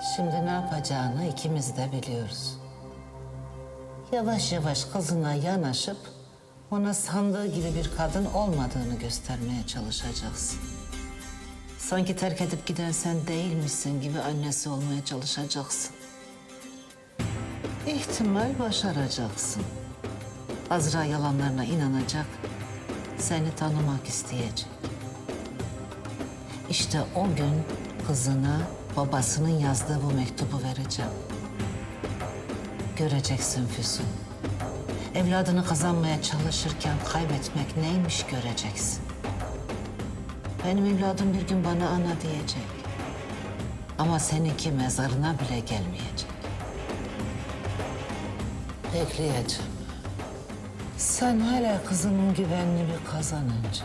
Şimdi ne yapacağını ikimiz de biliyoruz. Yavaş yavaş kızına yanaşıp ona sandığı gibi bir kadın olmadığını göstermeye çalışacaksın. Sanki terk edip giden sen değilmişsin gibi annesi olmaya çalışacaksın. İhtimal başaracaksın. Azra yalanlarına inanacak, seni tanımak isteyecek. İşte o gün kızına babasının yazdığı bu mektubu vereceğim. Göreceksin Füsun. Evladını kazanmaya çalışırken kaybetmek neymiş göreceksin. Benim evladım bir gün bana ana diyecek. Ama seninki mezarına bile gelmeyecek. Bekleyeceğim. Sen hala kızımın güvenini bir kazanınca